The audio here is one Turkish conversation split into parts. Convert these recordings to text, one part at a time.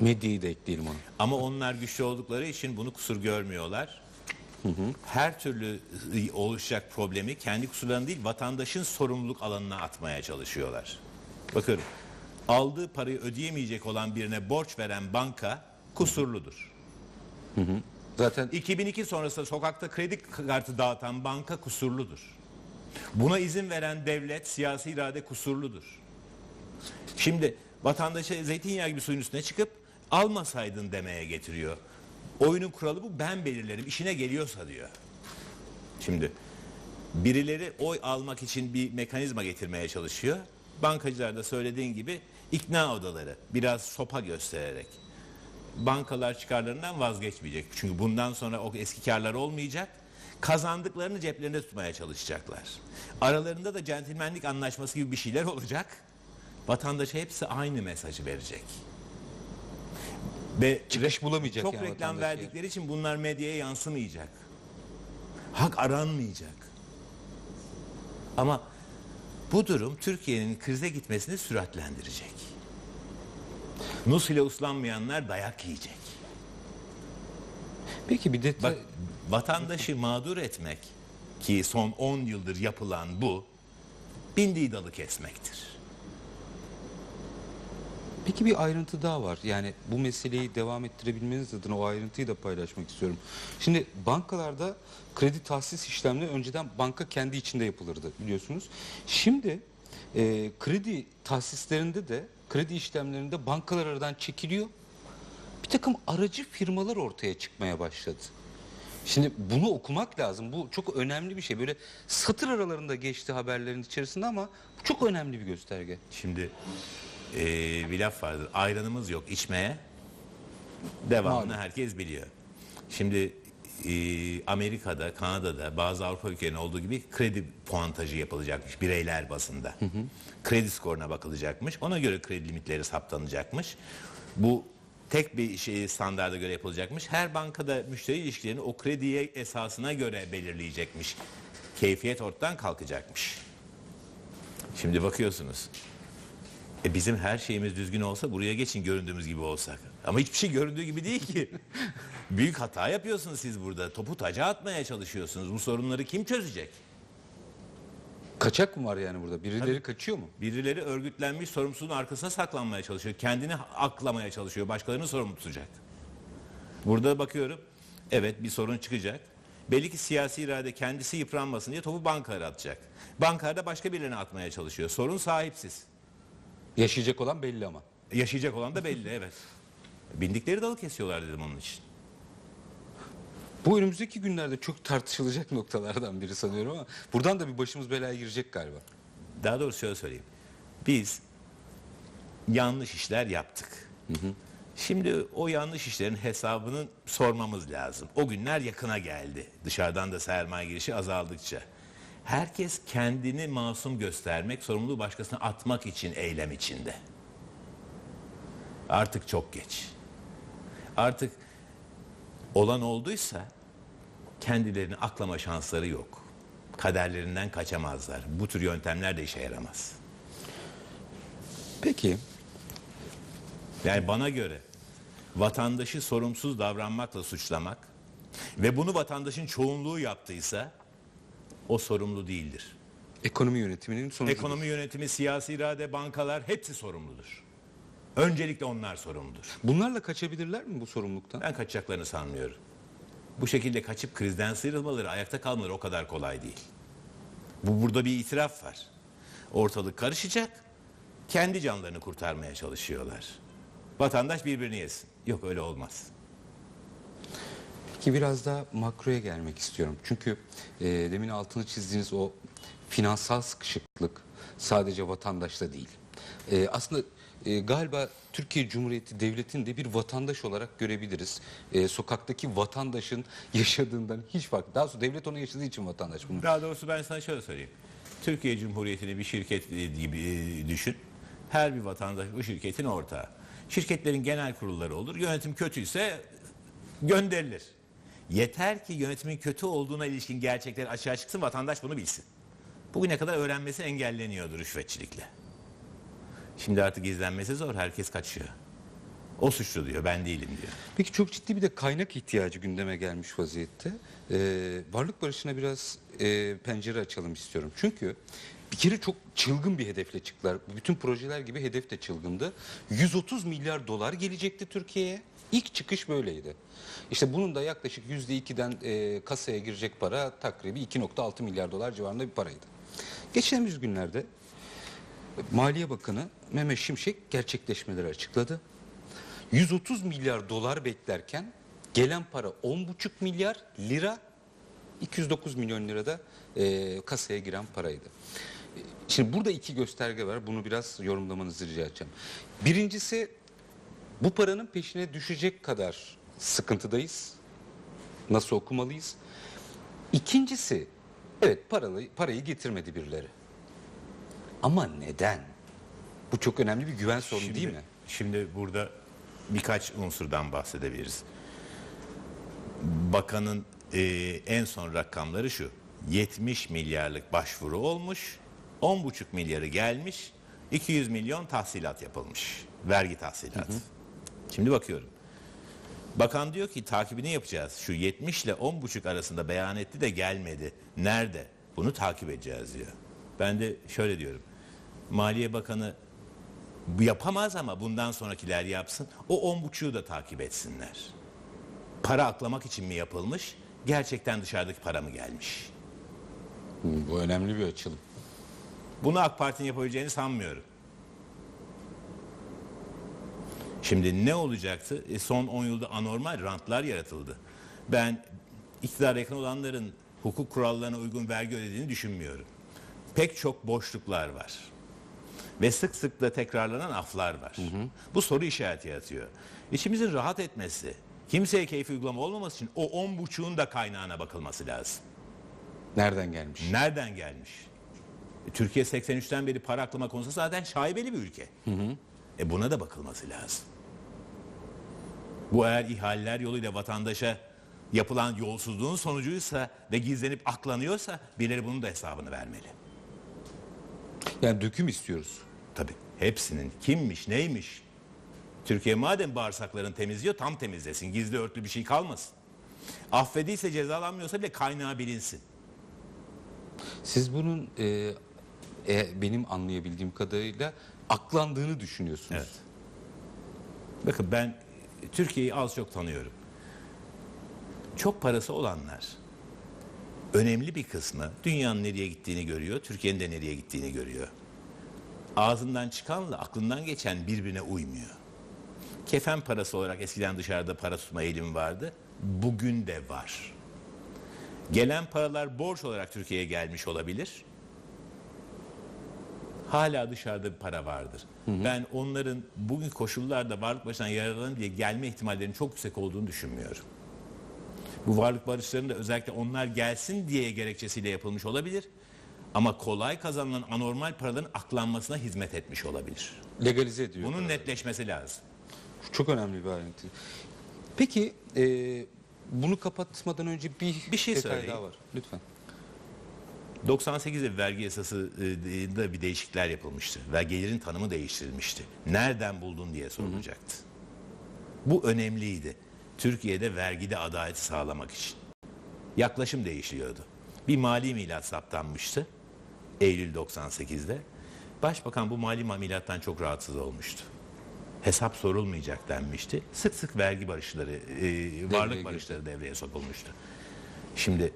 Medyayı da ekleyelim ona. Ama onlar güçlü oldukları için bunu kusur görmüyorlar. Her türlü oluşacak problemi kendi kusurlarını değil vatandaşın sorumluluk alanına atmaya çalışıyorlar. Bakın aldığı parayı ödeyemeyecek olan birine borç veren banka kusurludur. Zaten 2002 sonrası sokakta kredi kartı dağıtan banka kusurludur. Buna izin veren devlet, siyasi irade kusurludur. Şimdi vatandaşa zeytinyağı gibi suyun üstüne çıkıp almasaydın demeye getiriyor. Oyunun kuralı bu ben belirlerim işine geliyorsa diyor. Şimdi birileri oy almak için bir mekanizma getirmeye çalışıyor. Bankacılar da söylediğin gibi ikna odaları biraz sopa göstererek bankalar çıkarlarından vazgeçmeyecek. Çünkü bundan sonra o eski karlar olmayacak. Kazandıklarını ceplerinde tutmaya çalışacaklar. Aralarında da centilmenlik anlaşması gibi bir şeyler olacak. Vatandaşa hepsi aynı mesajı verecek. Ve çıkış bulamayacak çok yani reklam vatandaş verdikleri için bunlar medyaya yansımayacak. Hak aranmayacak. Ama bu durum Türkiye'nin krize gitmesini süratlendirecek. Nus ile uslanmayanlar dayak yiyecek. Peki bir detay Bak vatandaşı mağdur etmek ki son 10 yıldır yapılan bu bindiği dalı kesmektir. Peki bir ayrıntı daha var. Yani bu meseleyi devam ettirebilmeniz adına o ayrıntıyı da paylaşmak istiyorum. Şimdi bankalarda kredi tahsis işlemleri önceden banka kendi içinde yapılırdı biliyorsunuz. Şimdi e, kredi tahsislerinde de kredi işlemlerinde bankalar aradan çekiliyor. Bir takım aracı firmalar ortaya çıkmaya başladı. Şimdi bunu okumak lazım. Bu çok önemli bir şey. Böyle satır aralarında geçti haberlerin içerisinde ama çok önemli bir gösterge. Şimdi eee bir laf vardır. Ayranımız yok içmeye. Devamını Malum. herkes biliyor. Şimdi eee, Amerika'da, Kanada'da bazı Avrupa ülkelerinin olduğu gibi kredi puantajı yapılacakmış bireyler basında. Kredi skoruna bakılacakmış. Ona göre kredi limitleri saptanacakmış. Bu tek bir şey standarda göre yapılacakmış. Her bankada müşteri ilişkilerini o krediye esasına göre belirleyecekmiş. Keyfiyet ortadan kalkacakmış. Şimdi bakıyorsunuz. E bizim her şeyimiz düzgün olsa buraya geçin göründüğümüz gibi olsak. Ama hiçbir şey göründüğü gibi değil ki. Büyük hata yapıyorsunuz siz burada. Topu taca atmaya çalışıyorsunuz. Bu sorunları kim çözecek? Kaçak mı var yani burada? Birileri kaçıyor mu? Birileri örgütlenmiş sorumsuzluğun arkasına saklanmaya çalışıyor. Kendini aklamaya çalışıyor. Başkalarını sorumlu tutacak. Burada bakıyorum. Evet bir sorun çıkacak. Belli ki siyasi irade kendisi yıpranmasın diye topu bankalara atacak. Bankalar da başka birilerine atmaya çalışıyor. Sorun sahipsiz. Yaşayacak olan belli ama. Yaşayacak olan da belli evet. Bindikleri dalı kesiyorlar dedim onun için. Bu önümüzdeki günlerde çok tartışılacak noktalardan biri sanıyorum ama buradan da bir başımız belaya girecek galiba. Daha doğrusu şöyle söyleyeyim. Biz yanlış işler yaptık. Şimdi o yanlış işlerin hesabını sormamız lazım. O günler yakına geldi. Dışarıdan da sermaye girişi azaldıkça. Herkes kendini masum göstermek, sorumluluğu başkasına atmak için eylem içinde. Artık çok geç. Artık olan olduysa kendilerini aklama şansları yok. Kaderlerinden kaçamazlar. Bu tür yöntemler de işe yaramaz. Peki Yani bana göre vatandaşı sorumsuz davranmakla suçlamak ve bunu vatandaşın çoğunluğu yaptıysa o sorumlu değildir. ekonomi yönetiminin sonucu. Ekonomi yönetimi, siyasi irade, bankalar hepsi sorumludur. Öncelikle onlar sorumludur. Bunlarla kaçabilirler mi bu sorumluluktan? Ben kaçacaklarını sanmıyorum. Bu şekilde kaçıp krizden sıyrılmaları, ayakta kalmaları o kadar kolay değil. Bu burada bir itiraf var. Ortalık karışacak. Kendi canlarını kurtarmaya çalışıyorlar. Vatandaş birbirini yesin. Yok öyle olmaz. Ki biraz daha makroya gelmek istiyorum. Çünkü e, demin altını çizdiğiniz o finansal sıkışıklık sadece vatandaşta değil. E, aslında e, galiba Türkiye Cumhuriyeti Devleti'ni de bir vatandaş olarak görebiliriz. E, sokaktaki vatandaşın yaşadığından hiç fark. Daha sonra devlet onu yaşadığı için vatandaş bunu. Daha doğrusu ben sana şöyle söyleyeyim. Türkiye Cumhuriyeti'ni bir şirket gibi e, düşün. Her bir vatandaş bu şirketin ortağı. Şirketlerin genel kurulları olur. Yönetim kötüyse gönderilir. Yeter ki yönetimin kötü olduğuna ilişkin gerçekler açığa çıksın vatandaş bunu bilsin. Bugüne kadar öğrenmesi engelleniyordu rüşvetçilikle. Şimdi artık izlenmesi zor. Herkes kaçıyor. O suçlu diyor ben değilim diyor. Peki çok ciddi bir de kaynak ihtiyacı gündeme gelmiş vaziyette. Ee, varlık barışına biraz e, pencere açalım istiyorum. Çünkü bir kere çok çılgın bir hedefle çıktılar. Bütün projeler gibi hedef de çılgındı. 130 milyar dolar gelecekti Türkiye'ye. İlk çıkış böyleydi. İşte bunun da yaklaşık %2'den e, kasaya girecek para takribi 2.6 milyar dolar civarında bir paraydı. Geçtiğimiz günlerde Maliye Bakanı Mehmet Şimşek gerçekleşmeleri açıkladı. 130 milyar dolar beklerken gelen para 10,5 milyar lira 209 milyon lirada e, kasaya giren paraydı. Şimdi burada iki gösterge var. Bunu biraz yorumlamanızı rica edeceğim. Birincisi bu paranın peşine düşecek kadar sıkıntıdayız. Nasıl okumalıyız? İkincisi evet paralı, parayı getirmedi birileri. Ama neden? Bu çok önemli bir güven sorunu değil mi? Şimdi burada birkaç unsurdan bahsedebiliriz. Bakanın e, en son rakamları şu. 70 milyarlık başvuru olmuş. 10,5 milyarı gelmiş. 200 milyon tahsilat yapılmış. Vergi tahsilatı. Şimdi bakıyorum. Bakan diyor ki takibini yapacağız. Şu 70 ile 10,5 arasında beyan etti de gelmedi. Nerede? Bunu takip edeceğiz diyor. Ben de şöyle diyorum. Maliye Bakanı yapamaz ama bundan sonrakiler yapsın. O on buçuğu da takip etsinler. Para aklamak için mi yapılmış? Gerçekten dışarıdaki para mı gelmiş? Bu önemli bir açılım. Bunu AK Parti'nin yapabileceğini sanmıyorum. Şimdi ne olacaktı? E, son 10 yılda anormal rantlar yaratıldı. Ben iktidara yakın olanların hukuk kurallarına uygun vergi ödediğini düşünmüyorum. Pek çok boşluklar var. Ve sık sık da tekrarlanan aflar var. Bu soru işareti yaratıyor. İçimizin rahat etmesi, kimseye keyfi uygulama olmaması için o on buçuğun da kaynağına bakılması lazım. Nereden gelmiş? Nereden gelmiş? E, Türkiye 83'ten beri para aklama konusunda zaten şaibeli bir ülke. E buna da bakılması lazım. Bu eğer ihaleler yoluyla vatandaşa yapılan yolsuzluğun sonucuysa ve gizlenip aklanıyorsa birileri bunun da hesabını vermeli. Yani döküm istiyoruz. Tabii hepsinin kimmiş neymiş. Türkiye madem bağırsaklarını temizliyor tam temizlesin. Gizli örtlü bir şey kalmasın. Affediyse cezalanmıyorsa bile kaynağı bilinsin. Siz bunun e, e, benim anlayabildiğim kadarıyla aklandığını düşünüyorsunuz. Evet. Bakın ben Türkiye'yi az çok tanıyorum. Çok parası olanlar önemli bir kısmı dünyanın nereye gittiğini görüyor, Türkiye'nin de nereye gittiğini görüyor. Ağzından çıkanla aklından geçen birbirine uymuyor. Kefen parası olarak eskiden dışarıda para tutma eğilimi vardı. Bugün de var. Gelen paralar borç olarak Türkiye'ye gelmiş olabilir. Hala dışarıda bir para vardır. Ben onların bugün koşullarda varlık başına yararlanır diye gelme ihtimallerinin çok yüksek olduğunu düşünmüyorum. Bu varlık barışlarının da özellikle onlar gelsin diye gerekçesiyle yapılmış olabilir. Ama kolay kazanılan anormal paraların aklanmasına hizmet etmiş olabilir. Legalize ediyor. Bunun netleşmesi lazım. Çok önemli bir ayrıntı. Peki e, bunu kapatmadan önce bir, Bir şey detay daha var. Lütfen. 98'de vergi yasası e, da bir değişiklikler yapılmıştı. Ve gelirin tanımı değiştirilmişti. Nereden buldun diye sorulacaktı. Bu önemliydi. Türkiye'de vergide adaleti sağlamak için. Yaklaşım değişiyordu. Bir mali milat saptanmıştı. Eylül 98'de. Başbakan bu mali milattan çok rahatsız olmuştu. Hesap sorulmayacak denmişti. Sık sık vergi barışları, e, varlık barışları devreye sokulmuştu. Şimdi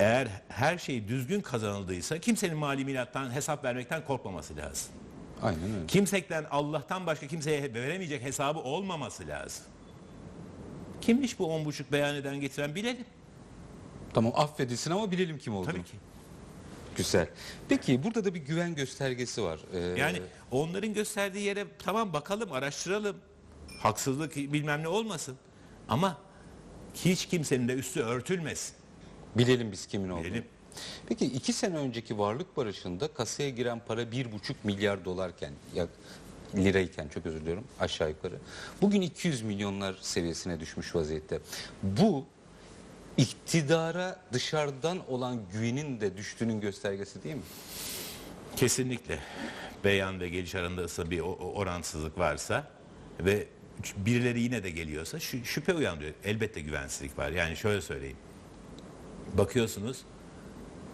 eğer her şey düzgün kazanıldıysa kimsenin mali milattan hesap vermekten korkmaması lazım. Aynen öyle. Kimsekten Allah'tan başka kimseye veremeyecek hesabı olmaması lazım. Kimmiş bu on buçuk beyan eden getiren bilelim. Tamam affedilsin ama bilelim kim olduğunu. Tabii ki. Güzel. Peki burada da bir güven göstergesi var. Ee, Yani onların gösterdiği yere tamam bakalım araştıralım. Haksızlık bilmem ne olmasın. Ama hiç kimsenin de üstü örtülmesin. Bilelim biz kimin olduğunu. Bilelim. Peki iki sene önceki varlık barışında kasaya giren para bir buçuk milyar dolarken ya lirayken çok özür diliyorum aşağı yukarı. Bugün 200 milyonlar seviyesine düşmüş vaziyette. Bu iktidara dışarıdan olan güvenin de düştüğünün göstergesi değil mi? Kesinlikle beyan ve geliş arasında bir oransızlık varsa ve birileri yine de geliyorsa şüphe uyandırıyor. Elbette güvensizlik var. Yani şöyle söyleyeyim. Bakıyorsunuz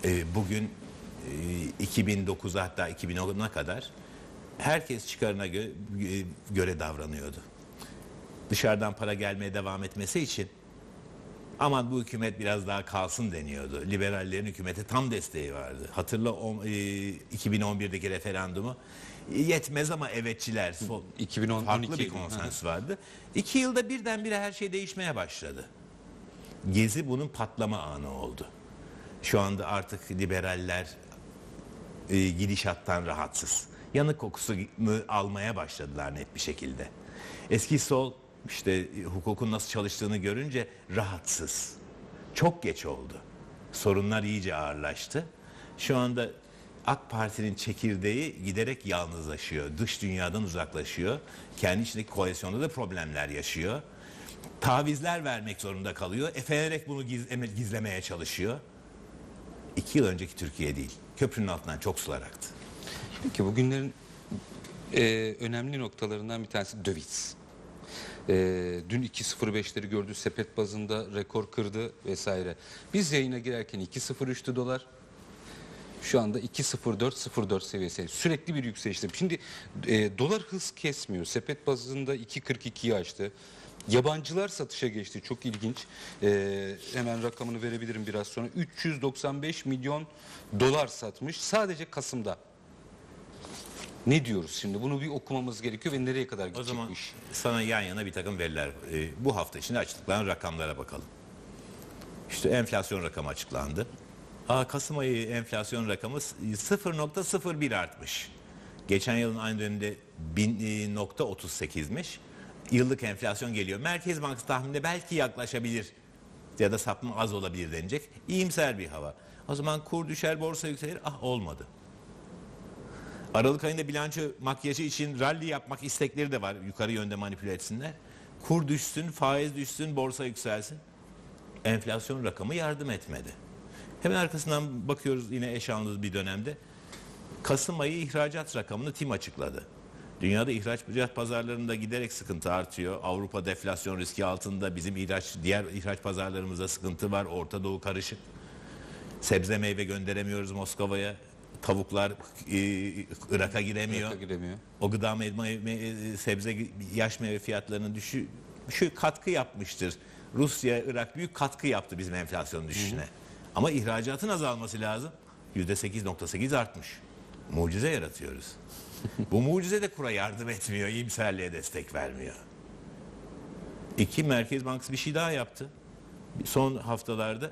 e, bugün e, 2009'a hatta 2010'a kadar herkes çıkarına göre, göre davranıyordu. Dışarıdan para gelmeye devam etmesi için aman bu hükümet biraz daha kalsın deniyordu. Liberallerin hükümete tam desteği vardı. Hatırla o, e, 2011'deki referandumu. E, Yetmez ama evetçiler sol, 2010 farklı 12 bir konsens vardı. İki yılda birdenbire her şey değişmeye başladı. Gezi bunun patlama anı oldu. Şu anda artık liberaller e, gidişattan rahatsız. Yanık kokusunu almaya başladılar net bir şekilde. Eski sol işte hukukun nasıl çalıştığını görünce rahatsız. Çok geç oldu. Sorunlar iyice ağırlaştı. Şu anda AK Parti'nin çekirdeği giderek yalnızlaşıyor. Dış dünyadan uzaklaşıyor. Kendi içindeki koalisyonda da problemler yaşıyor. Tavizler vermek zorunda kalıyor. Efelerek bunu giz- gizlemeye çalışıyor. İki yıl önceki Türkiye değil. Köprünün altından çok sular aktı. Peki bugünlerin e, önemli noktalarından bir tanesi döviz. E, dün 2.05'leri gördü sepet bazında rekor kırdı vesaire. Biz yayına girerken 2.03'tü dolar. Şu anda 2.04-04 seviyesi. Sürekli bir yükselişte. Şimdi e, dolar hız kesmiyor. Sepet bazında 2.42'yi aştı. Yabancılar satışa geçti. Çok ilginç. E, hemen rakamını verebilirim biraz sonra. 395 milyon dolar satmış. Sadece Kasım'da. Ne diyoruz şimdi? Bunu bir okumamız gerekiyor ve nereye kadar O gidecek zaman bu iş? sana yan yana bir takım veriler. e, bu hafta içinde açıklanan rakamlara bakalım. İşte enflasyon rakamı açıklandı. Aa, Kasım ayı enflasyon rakamı s- 0.01 artmış. Geçen yılın aynı döneminde 1000.38'miş. Yıllık enflasyon geliyor. Merkez Bankası tahmininde belki yaklaşabilir ya da sapma az olabilir denecek. İyimser bir hava. O zaman kur düşer, borsa yükselir. Ah olmadı. Aralık ayında bilanço makyajı için rally yapmak istekleri de var. Yukarı yönde manipüle etsinler. Kur düşsün, faiz düşsün, borsa yükselsin. Enflasyon rakamı yardım etmedi. Hemen arkasından bakıyoruz yine eşanlı bir dönemde. Kasım ayı ihracat rakamını TİM açıkladı. Dünyada ihracat pazarlarında giderek sıkıntı artıyor. Avrupa deflasyon riski altında. Bizim ihraç diğer ihraç pazarlarımızda sıkıntı var. Orta Doğu karışık. Sebze meyve gönderemiyoruz Moskova'ya. Tavuklar e, Irak'a giremiyor. Irak'a giremiyor. O gıda me- me- me- sebze yaş meyve fiyatlarının düşü şu katkı yapmıştır. Rusya, Irak büyük katkı yaptı bizim enflasyonun düşüşüne. Ama ihracatın azalması lazım. %8.8 artmış. Mucize yaratıyoruz. Bu mucize de kura yardım etmiyor, iyimserliğe destek vermiyor. İki Merkez Bankası bir şey daha yaptı. Son haftalarda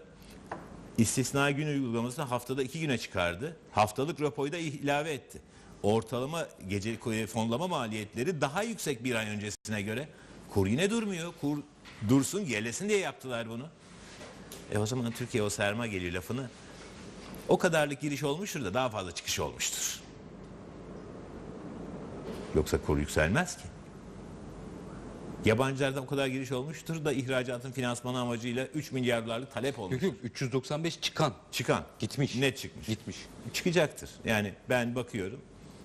istisna gün uygulamasını haftada iki güne çıkardı. Haftalık repoyu da ilave etti. Ortalama gece fonlama maliyetleri daha yüksek bir ay öncesine göre. Kur yine durmuyor. Kur dursun gelesin diye yaptılar bunu. E o zaman Türkiye o serma geliyor lafını. O kadarlık giriş olmuştur da daha fazla çıkış olmuştur. Yoksa kur yükselmez ki. Yabancılardan o kadar giriş olmuştur da ihracatın finansmanı amacıyla 3 milyar dolarlık talep olmuş. Yok yok 395 çıkan. Çıkan. Gitmiş. Net çıkmış. Gitmiş. Çıkacaktır. Yani ben bakıyorum.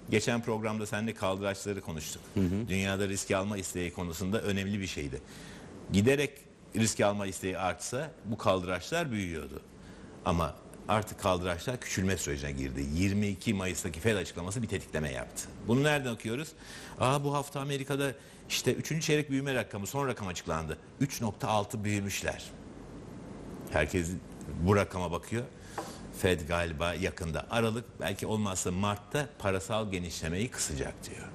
Geçen programda seninle kaldıraçları konuştuk. Dünyada risk alma isteği konusunda önemli bir şeydi. Giderek risk alma isteği artsa bu kaldıraçlar büyüyordu. Ama artık kaldıraçlar küçülme sürecine girdi. 22 Mayıs'taki Fed açıklaması bir tetikleme yaptı. Bunu nereden okuyoruz? Aa bu hafta Amerika'da işte 3. çeyrek büyüme rakamı son rakam açıklandı. 3.6 büyümüşler. Herkes bu rakama bakıyor. Fed galiba yakında Aralık belki olmazsa Mart'ta parasal genişlemeyi kısacak diyor.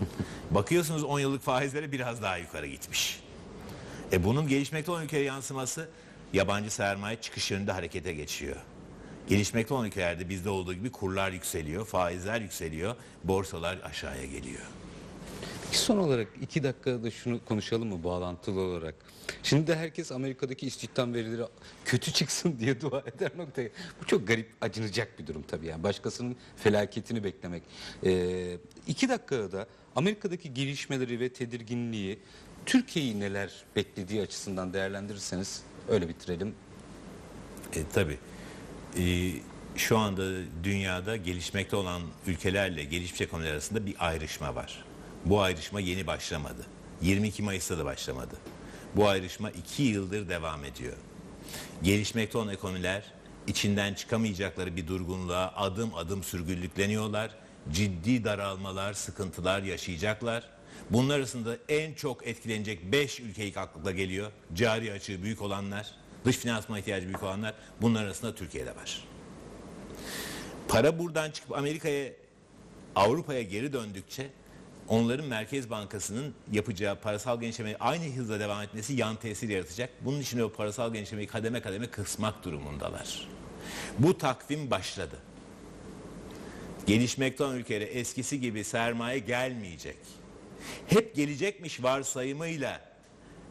Bakıyorsunuz 10 yıllık faizlere biraz daha yukarı gitmiş. E bunun gelişmekte olan ülkeye yansıması yabancı sermaye çıkış yönünde harekete geçiyor. Gelişmekte olan ülkelerde bizde olduğu gibi kurlar yükseliyor, faizler yükseliyor, borsalar aşağıya geliyor. Son olarak iki dakikada şunu konuşalım mı bağlantılı olarak? Şimdi de herkes Amerika'daki istihdam verileri kötü çıksın diye dua eder noktaya. Bu çok garip, acınacak bir durum tabii yani. Başkasının felaketini beklemek. Ee, iki dakikada Amerika'daki gelişmeleri ve tedirginliği Türkiye'yi neler beklediği açısından değerlendirirseniz öyle bitirelim. E, tabii. E, şu anda dünyada gelişmekte olan ülkelerle gelişmiş ekonomiler arasında bir ayrışma var. Bu ayrışma yeni başlamadı. 22 Mayıs'ta da başlamadı. Bu ayrışma 2 yıldır devam ediyor. Gelişmekte olan ekonomiler içinden çıkamayacakları bir durgunluğa adım adım sürgünlükleniyorlar. Ciddi daralmalar, sıkıntılar yaşayacaklar. Bunlar arasında en çok etkilenecek 5 ülke ilk geliyor. Cari açığı büyük olanlar, dış finansman ihtiyacı büyük olanlar. Bunlar arasında Türkiye'de var. Para buradan çıkıp Amerika'ya, Avrupa'ya geri döndükçe onların Merkez Bankası'nın yapacağı parasal genişlemeye aynı hızla devam etmesi yan tesir yaratacak. Bunun için o parasal genişlemeyi kademe kademe kısmak durumundalar. Bu takvim başladı. Gelişmekte olan ülkelere eskisi gibi sermaye gelmeyecek. Hep gelecekmiş varsayımıyla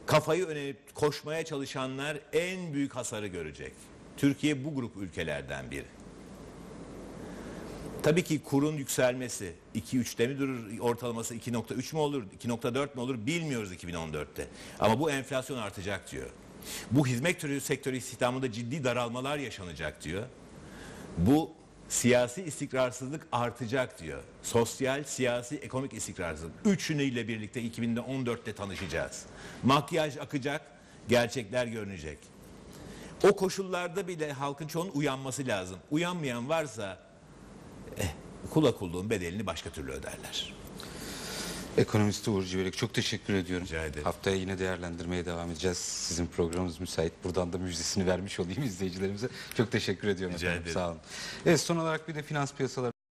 kafayı önerip koşmaya çalışanlar en büyük hasarı görecek. Türkiye bu grup ülkelerden biri. Tabii ki kurun yükselmesi 2-3'te mi durur ortalaması 2.3 mü olur 2.4 mi olur bilmiyoruz 2014'te. Ama bu enflasyon artacak diyor. Bu hizmet türü sektörü istihdamında ciddi daralmalar yaşanacak diyor. Bu siyasi istikrarsızlık artacak diyor. Sosyal, siyasi, ekonomik istikrarsızlık. Üçünüyle birlikte 2014'te tanışacağız. Makyaj akacak, gerçekler görünecek. O koşullarda bile halkın çoğunun uyanması lazım. Uyanmayan varsa eh, kula kulluğun bedelini başka türlü öderler. Ekonomist Uğur Civelek çok teşekkür ediyorum. Rica ederim. Haftaya yine değerlendirmeye devam edeceğiz. Sizin programınız müsait. Buradan da müjdesini vermiş olayım izleyicilerimize. Çok teşekkür ediyorum Rica efendim. ederim. Sağ olun. Evet son olarak bir de finans piyasaları